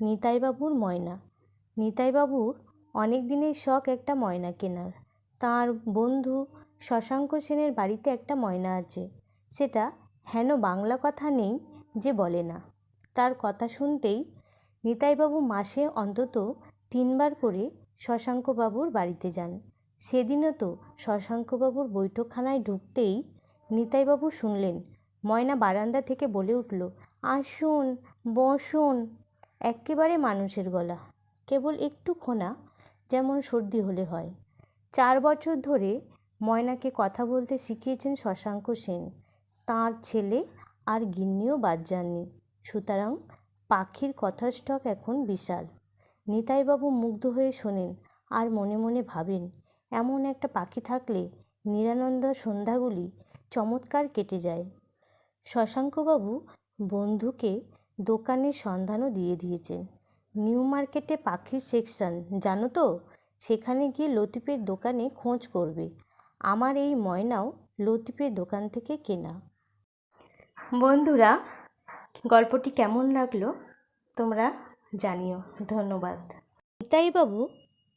নিতাইবাবুর ময়না। নিতাইবাবুর অনেক দিনের শখ একটা ময়না কেনার। তাঁর বন্ধু শশাঙ্ক সেনের বাড়িতে একটা ময়না আছে। সেটা হেন বাংলা কথা নেই যে বলে না। তার কথা শুনতেই নিতাইবাবু মাসে অন্তত তিনবার করে শশাঙ্কবাবুর বাড়িতে যান। সেদিনও তো শশাঙ্কবাবুর বৈঠকখানায় ঢুকতেই নিতাইবাবু শুনলেন, ময়না বারান্দা থেকে বলে উঠল, আসুন, বসুন। এক্কেবারে মানুষের গলা, কেবল একটু খোনা যেমন সর্দি হলে হয়। চার বছর ধরে ময়নাকে কথা বলতে শিখিয়েছেন শশাঙ্ক সেন। তাঁর ছেলে আর গিন্নিও বাদ যাননি। সুতরাং পাখির কথার স্টক এখন বিশাল। নিতাইবাবু মুগ্ধ হয়ে শোনেন আর মনে মনে ভাবেন, এমন একটা পাখি থাকলে নিরানন্দ সন্ধ্যাগুলি চমৎকার কেটে যায়। শশাঙ্কবাবু বন্ধুকে দোকানের সন্ধানও দিয়ে দিয়েছেন নিউ মার্কেটে পাখির সেকশন, জানো তো? সেখানে গিয়ে লতিফের দোকানে খোঁজ করবে। আমার এই ময়নাও লতিফের দোকান থেকে কেনা। বন্ধুরা, গল্পটি কেমন লাগল তোমরা জানিও। ধন্যবাদ। নিতাইবাবু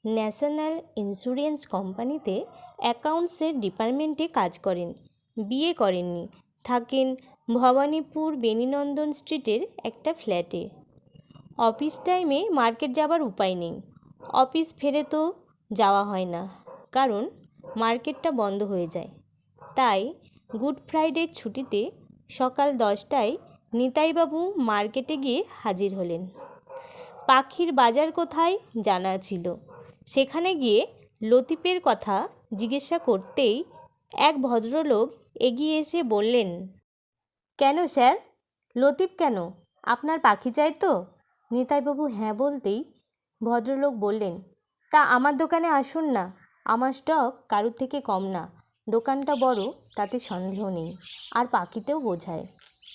ন্যাশনাল ইন্স্যুরেন্স কোম্পানিতে অ্যাকাউন্টসের ডিপার্টমেন্টে কাজ করেন বিয়ে করেননি। থাকেন ভবানীপুর বেণীনন্দন স্ট্রিটের একটা ফ্ল্যাটে। অফিস টাইমে মার্কেট যাবার উপায় নেই। অফিস ফেরে তো যাওয়া হয় না, কারণ মার্কেটটা বন্ধ হয়ে যায়। তাই গুড ফ্রাইডের ছুটিতে সকাল দশটায় নিতাইবাবু মার্কেটে গিয়ে হাজির হলেন। পাখির বাজার কোথায় জানা ছিল। সেখানে গিয়ে লতিফের কথা জিজ্ঞাসা করতেই এক ভদ্রলোক এগিয়ে এসে বললেন কেন, স্যার? লতিফ কেন? আপনার পাখি চাই তো? নিতাইবাবু হ্যাঁ বলতেই ভদ্রলোক বললেন, তা আমার দোকানে আসুন না, আমার স্টক কারুর থেকে কম না, দোকানটা বড়, তাতে সন্দেহ নেই, আর পাখিতেও বোঝায়,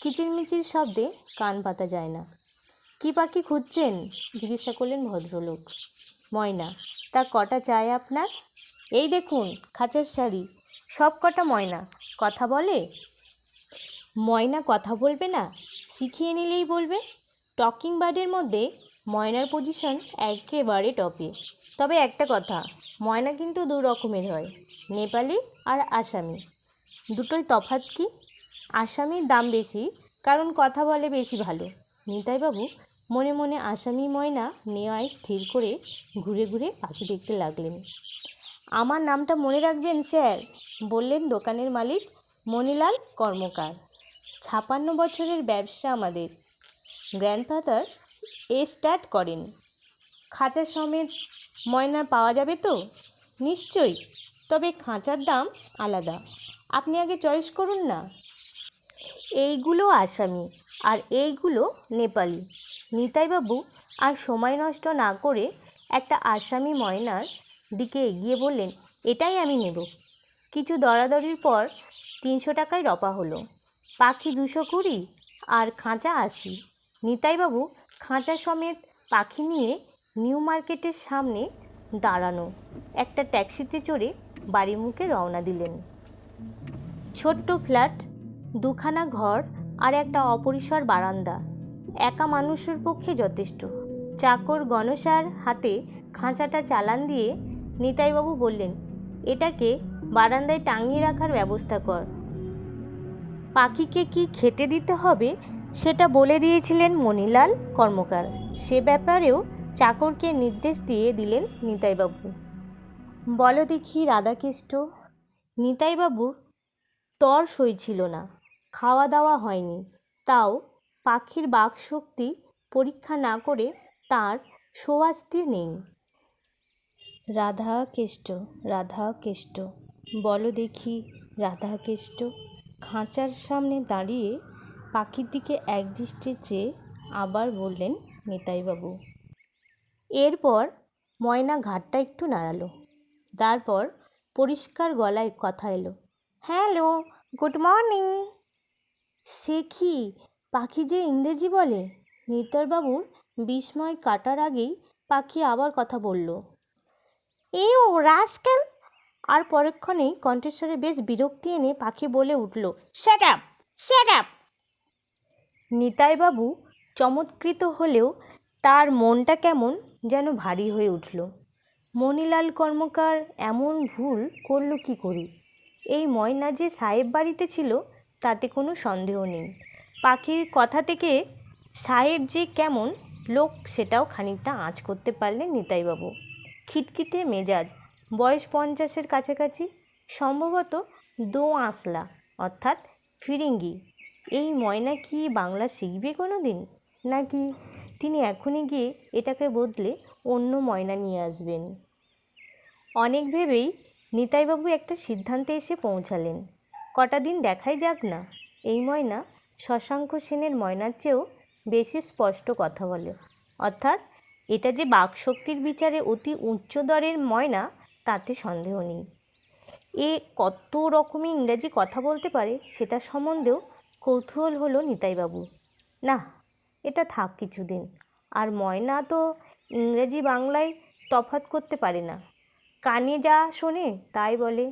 কিচিরমিচির শব্দে কান পাতা যায় না। কী পাখি খুঁজছেন? জিজ্ঞাসা করলেন ভদ্রলোক। ময়না, তা কটা চাই আপনার? এই দেখুন, খাঁচার শাড়ি, সব কটা ময়না, কথা বলে? ময়না কথা বলবে না, শিখিয়ে নিলেই বলবে। টকিং বার্ডের মধ্যে ময়নার পজিশন একেবারে টপে তবে একটা কথা, ময়না কিন্তু দু রকমের হয়, নেপালি আর আসামি। দুটোই তফাৎ কি? আসামির দাম বেশি, কারণ কথা বলে বেশি ভালো। নিতাইবাবু মনে মনে আসামি ময়না নেওয়ায় স্থির করে ঘুরে ঘুরে পাখি দেখতে লাগলেন। আমার নামটা মনে রাখবেন, স্যার? বললেন দোকানের মালিক মণিলাল কর্মকার। ছাপান্ন বছরের ব্যবসা আমাদের। গ্র্যান্ডফাদার এ স্টার্ট করেন। খাঁচা সমেত ময়না পাওয়া যাবে তো? নিশ্চয়ই, তবে খাঁচার দাম আলাদা। আপনি আগে চয়েস করুন না। এইগুলো আসামি, আর এইগুলো নেপালি। নিতাইবাবু আর সময় নষ্ট না করে একটা আসামি ময়নার দিকে এগিয়ে বললেন, এটাই আমি নেব। কিছু দরাদরির পর তিনশো টাকায় রপা হলো। পাখি দুশো কুড়ি আর খাঁচা আশি। নিতাইবাবু খাঁচা সমেত পাখি নিয়ে নিউ মার্কেটের সামনে দাঁড়ানো। একটা ট্যাক্সিতে চড়ে বাড়ির মুখে রওনা দিলেন। ছোট্ট ফ্ল্যাট, দুখানা ঘর আর একটা অপরিসর বারান্দা। একা মানুষের পক্ষে যথেষ্ট। চাকর গণসার হাতে খাঁচাটা চালান দিয়ে নিতাইবাবু বললেন, এটাকে বারান্দায় টাঙিয়ে রাখার ব্যবস্থা কর। পাখিকে কি খেতে দিতে হবে সেটা বলে দিয়েছিলেন মণিলাল কর্মকার। সে ব্যাপারেও চাকরকে নির্দেশ দিয়ে দিলেন নিতাইবাবু। বলো দেখি রাধাকৃষ্ণ নিতাইবাবুর তর সইছিল না, খাওয়া দাওয়া হয়নি। তাও পাখির বাক শক্তি পরীক্ষা না করে তার সোয়াস্তি নেই। রাধা কেষ্ট রাধা কেষ্ট বলো দেখি রাধা কেষ্ট খাঁচার সামনে দাঁড়িয়ে পাখির দিকে একদৃষ্টে চেয়ে আবার বললেন নিতাইবাবু এরপর ময়না ঘাটটা একটু নাড়ালো। তারপর পরিষ্কার গলায় কথা এলো, হ্যালো, গুড মর্নিং। সে কি পাখি যে ইংরেজি বলে? নিতারবাবুর বিস্ময় কাটার আগেই পাখি আবার কথা বলল এ ও রাস্কেল? আর পরক্ষণেই কণ্ঠস্বরে বেশ বিরক্তি এনে পাখি বলে উঠল shut up shut up Nitaibabu চমৎকৃত হলেও তার মনটা কেমন যেন ভারী হয়ে উঠল। মণিলাল কর্মকার এমন ভুল করল কি করে? এই ময়না যে সাহেব বাড়িতে ছিল, তাতে কোনো সন্দেহ নেই। পাখির কথা থেকে সাহেব যে কেমন লোক, সেটাও খানিকটা আঁচ করতে পারলেন নিতাইবাবু। খিটখিটে মেজাজ বয়স পঞ্চাশের কাছাকাছি, সম্ভবত দো আঁশলা অর্থাৎ ফিরিঙ্গি। এই ময়না কি বাংলা শিখবে কোনো দিন নাকি তিনি এখনই গিয়ে এটাকে বদলে অন্য ময়না নিয়ে আসবেন? অনেক ভেবেই নিতাইবাবু একটা সিদ্ধান্তে এসে পৌঁছালেন। কটা দিন দেখাই যাক না, এই ময়না শশাঙ্ক সেনের ময়নার চেয়েও বেশি স্পষ্ট কথা বলে। অর্থাৎ এটা যে বাকশক্তির বিচারে অতি উচ্চ দরের ময়না তাতে সন্দেহ নেই। এ কত রকমের ইংরাজি কথা বলতে পারে সেটা সম্বন্ধেও কৌতূহল হলো নিতাইবাবু। না, এটা থাক কিছুদিন। আর ময়না তো ইংরেজি বাংলায় তফাৎ করতে পারে না। কানে যা শোনে তাই বলে।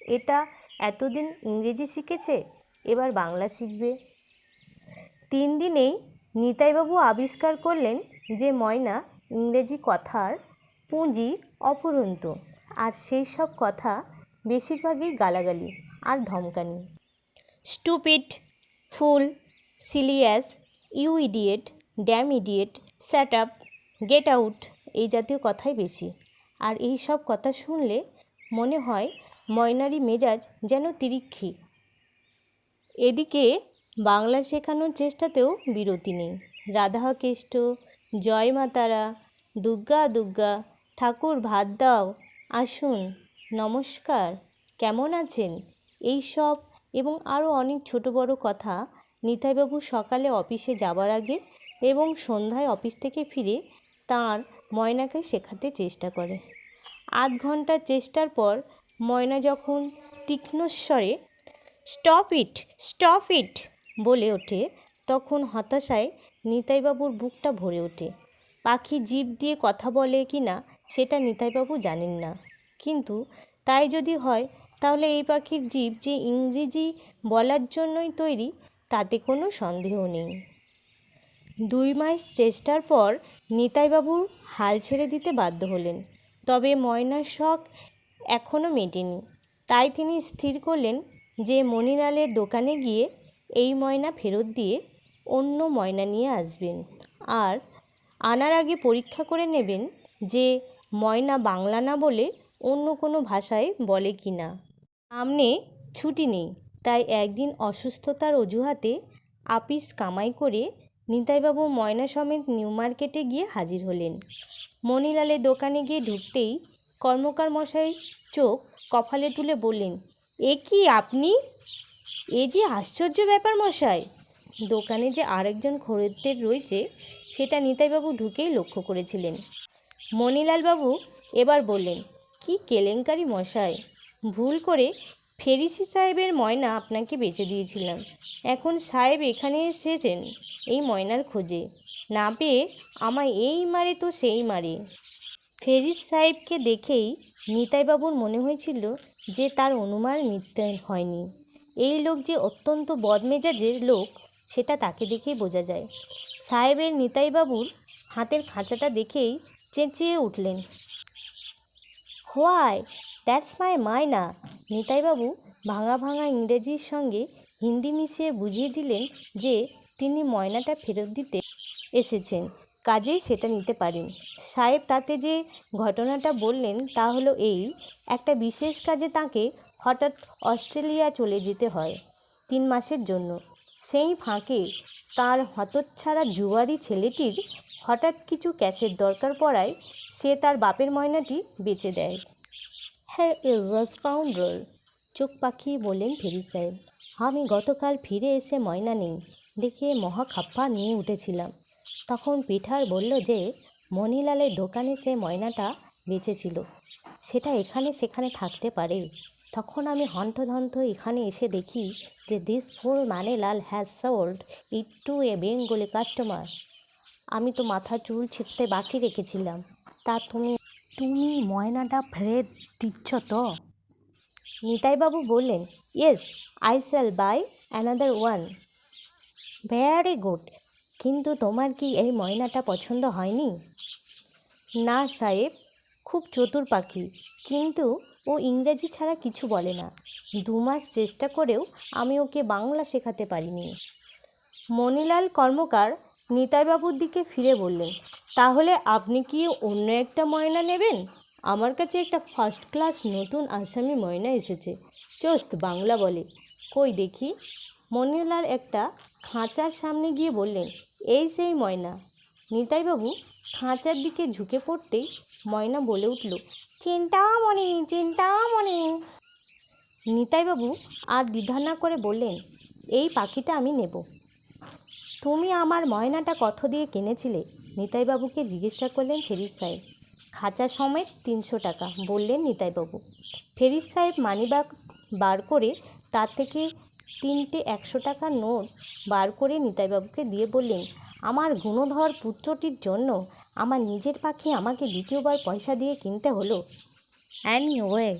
এটা এতদিন ইংরেজি শিখেছে, এবার বাংলা শিখবে। তিন দিনেই নিতাইবাবু আবিষ্কার করলেন যে ময়না ইংরেজি কথার পুঁজি অফুরন্ত আর সেই সব কথা বেশিরভাগই গালাগালি আর ধমকানি। Stupid, fool, silly ass, you idiot, damn idiot, shut up, get out এই জাতীয় কথাই বেশি। আর এই সব কথা শুনলে মনে হয় ময়নারি মেজাজ যেন তিরিক্ষি। এদিকে বাংলা শেখানোর চেষ্টাতেও বিরতি নেই। রাধা কেষ্ট জয় মাতারা দুর্গা দুর্গা ঠাকুর ভাত দাও আসুন, নমস্কার, কেমন আছেন? এই সব এবং আরও অনেক ছোট বড় কথা নিতাইবাবু সকালে অফিসে যাবার আগে এবং সন্ধ্যায় অফিস থেকে ফিরে তার ময়নাকে শেখাতে চেষ্টা করে। আধ ঘণ্টার চেষ্টার পর ময়না যখন তীক্ষ্ণস্বরে, স্টপ ইট স্টপ ইট! বলে ওঠে, তখন হতাশায় নিতাইবাবুর বুকটা ভরে ওঠে। পাখি জীব দিয়ে কথা বলে কি না সেটা নিতাইবাবু জানেন না। কিন্তু তাই যদি হয়, তাহলে এই পাখির জীব যে ইংরেজি বলার জন্যই তৈরি, তাতে কোনো সন্দেহ নেই। দুই মাস চেষ্টার পর নিতাইবাবু হাল ছেড়ে দিতে বাধ্য হলেন। তবে ময়নার শখ এখনও মেটেনি। তাই তিনি স্থির করলেন যে মণিলালের দোকানে গিয়ে এই ময়না ফেরত দিয়ে অন্য ময়না নিয়ে আসবেন। আর আনার আগে পরীক্ষা করে নেবেন যে ময়না বাংলা না বলে অন্য কোনো ভাষায় বলে কি না। সামনে ছুটি নেই, তাই একদিন অসুস্থতার অজুহাতে আপিস কামাই করে নিতাইবাবু ময়না সমেত নিউ মার্কেটে গিয়ে হাজির হলেন। মণিলালের দোকানে গিয়ে ঢুকতেই কর্মকার মশাই চোখ কপালে তুলে বললেন, এ কি আপনি? এ যে আশ্চর্য ব্যাপার মশাই! দোকানে যে আরেকজন খরিদ্দের রয়েছে, সেটা নিতাইবাবু ঢুকেই লক্ষ্য করেছিলেন। মণিলালবাবু এবার বললেন, কি কেলেঙ্কারি মশাই? ভুল করে ফেরিসি সাহেবের ময়না আপনাকে বেচে দিয়েছিলাম। এখন সাহেব এখানে এসেছেন এই ময়নার খোঁজে। না পেয়ে আমায় এই মারে তো সেই মারে। ফেরিস সাহেবকে দেখেই নিতাইবাবুর মনে হয়েছিল যে তার অনুমান মিথ্যে হয়নি। এই লোক যে অত্যন্ত বদমেজাজের লোক, সেটা তাকে দেখেই বোঝা যায়। সাহেবের নিতাইবাবুর হাতের খাঁচাটা দেখেই চেঁচিয়ে উঠলেন। হোয়াই, দ্যাটস মাই মায়না নিতাইবাবু ভাঙা ভাঙা ইংরেজির সঙ্গে হিন্দি মিশিয়ে বুঝিয়ে দিলেন যে তিনি ময়নাটা ফেরত দিতে এসেছেন, কাজেই সেটা নিতে পারেন। সাহেব তাতে যে ঘটনাটা বললেন তা হলো এই, একটা বিশেষ কাজে তাকে হঠাৎ অস্ট্রেলিয়া চলে যেতে হয় তিন মাসের জন্য। সেই ফাঁকে তার হতচ্ছাড়া জুয়ারি ছেলেটির হঠাৎ কিছু ক্যাশের দরকার পড়ায় সে তার বাপের ময়নাটি বেচে দেয়। হ্যাঁ ইজ স্কাউন্ডার চোখ পাখিয়ে বললেন ফেরি সাহেব। আমি গতকাল ফিরে এসে ময়না নেই, দেখে মহা খাপ্পা নিয়ে উঠেছিলাম। তখন পিঠার বলল যে, মণিলালের দোকানে সে ময়নাটা বেঁচেছিল। সেটা এখানে সেখানে থাকতে পারে। তখন আমি হন্তধন্ত এখানে এসে দেখি যে this fool Manilal has sold it to a Bengali customer আমি তো মাথা চুল ছিঁড়তে বাকি রেখেছিলাম। তা তুমি তুমি ময়নাটা ফেরত দিচ্ছ তো? নিতাইবাবু বললেন yes I shall buy another one very good কিন্তু তোমার কি এই ময়নাটা পছন্দ হয়নি? না সাহেব খুব চতুর পাখি, কিন্তু ও ইংরেজি ছাড়া কিছু বলে না। দু মাস চেষ্টা করেও আমি ওকে বাংলা শেখাতে পারিনি। মণিলাল কর্মকার নিতাইবাবুর দিকে ফিরে বললেন, তাহলে আপনি কি অন্য একটা ময়না নেবেন? আমার কাছে একটা ফার্স্ট ক্লাস নতুন আসামি ময়না এসেছে। চোস্ত, বাংলা বলে। কই দেখি? মণিলাল একটা খাঁচার সামনে গিয়ে বললেন, এই সেই ময়না। নিতাইবাবু খাঁচার দিকে ঝুঁকে পড়তেই ময়না বলে উঠল চিন্তামণি চিন্তামণি নিতাইবাবু আর দ্বিধা না করে বললেন, এই পাখিটা আমি নেব। তুমি আমার ময়নাটা কত দিয়ে কিনেছিলে? নিতাইবাবুকে জিজ্ঞাসা করলেন ফেরিস সাহেব। খাঁচা সমেত তিনশো টাকা, বললেন নিতাইবাবু। ফেরিস সাহেব মানিব্যাগ বার করে তার থেকে তিনটে একশো টাকার নোট বার করে নিতাইবাবুকে দিয়ে বললেন আমার গুণধর পুত্রটির জন্য আমার নিজের পাখি আমাকে দ্বিতীয়বার পয়সা দিয়ে কিনতে হলো। And way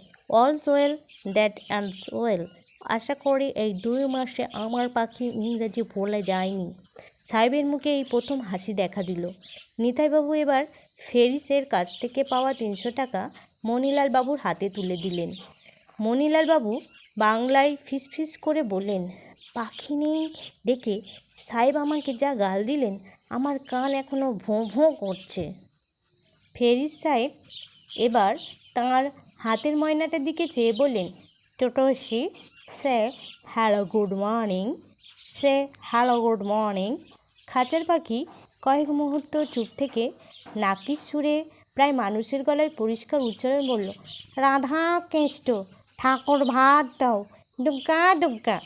all's well that ends well আশা করি এই দুই মাসে আমার পাখি ইংরেজি ভুলে যায়নি। সাহেবের মুখে এই প্রথম হাসি দেখা দিল। নিতাইবাবু এবার ফেরিসের কাছ থেকে পাওয়া তিনশো টাকা মণিলাল বাবুর হাতে তুলে দিলেন। মণিলাল বাবু বাংলায় ফিসফিস করে বললেন পাখি নেই দেখে সাহেব আমাকে যা গাল দিলেন, আমার কান এখনও ভোঁ ভোঁ করছে। ফেরিস সাহেব এবার তাঁর হাতের ময়নাটার দিকে চেয়ে বললেন, টোটোসি say hello, good morning. Say hello, good morning. খাঁচার পাখি কয়েক মুহূর্ত চুপ থেকে নাকির সুরে প্রায় মানুষের গলায় পরিষ্কার উচ্চারণ বলল, রাধা কেষ্ট ঠাকুর ভাত দাও। ডুগা ডুগা